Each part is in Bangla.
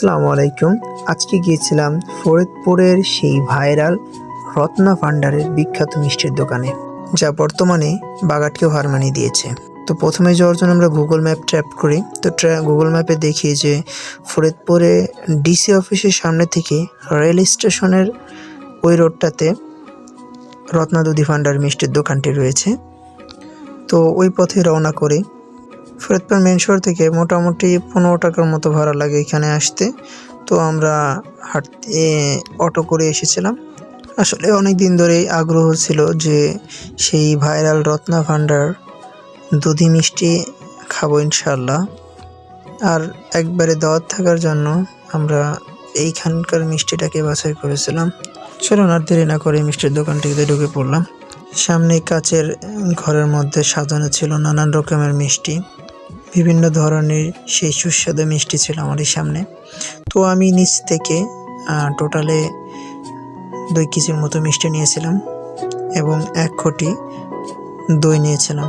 আসসালামু আলাইকুম। আজকে গিয়েছিলাম ফরিদপুরের সেই ভাইরাল রত্না ভান্ডারের বিখ্যাত মিষ্টির দোকানে, যা বর্তমানে বাগাটকেও হার মানিয়ে দিয়েছে। তো প্রথমে যাওয়ার জন্য আমরা গুগল ম্যাপ ট্র্যাপ করি। তো গুগল ম্যাপে দেখি যে ফরিদপুরে ডিসি অফিসের সামনে থেকে রেল স্টেশনের ওই রোডটাতে রত্না দুধি ভান্ডার মিষ্টির দোকানটি রয়েছে। তো ওই পথে রওনা করি ফরিদপুর মেন শহর থেকে মোটামুটি পনেরো টাকার মতো ভাড়া লাগে এখানে আসতে। তো আমরা হাঁটতে অটো করে এসেছিলাম। আসলে অনেক দিন ধরেই আগ্রহ ছিল যে সেই ভাইরাল রত্না ভান্ডার দুধি মিষ্টি খাব ইনশাল্লাহ আর একবারে দাওয়াত থাকার জন্য আমরা এইখানকার মিষ্টিটাকে বাছাই করেছিলাম। চলুন আর দেরি না করে মিষ্টির দোকানটিতে ঢুকে পড়লাম। সামনে কাচের ঘরের মধ্যে সাজানো ছিল নানান রকমের মিষ্টি। বিভিন্ন ধরনের সেই সুস্বাদু মিষ্টি ছিল আমাদের সামনে। তো আমি নিচ থেকে টোটালে দুই কেজির মতো মিষ্টি নিয়েছিলাম এবং এক কোটি দই নিয়েছিলাম।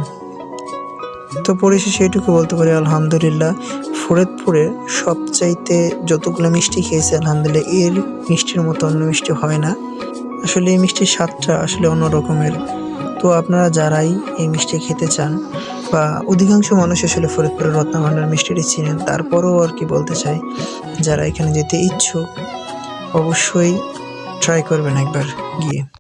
তো পরিশেষে এটুকু বলতে পারি, আলহামদুলিল্লাহ, ফরিদপুরের সবচাইতে যতগুলো মিষ্টি খেয়েছে, আলহামদুলিল্লাহ, এর মিষ্টির মতো অন্য মিষ্টি হয় না। আসলে এই মিষ্টির স্বাদটা আসলে অন্য রকমের তো আপনারা যারাই এই মিষ্টি খেতে চান বা অধিকাংশ মানুষ আসলে ফরিদপুরের রত্নভাণ্ডার মিষ্টিটি চিনেন। তারপরেও আর কি বলতে চাই, যারা এখানে যেতে ইচ্ছুক, অবশ্যই ট্রাই করবেন একবার গিয়ে।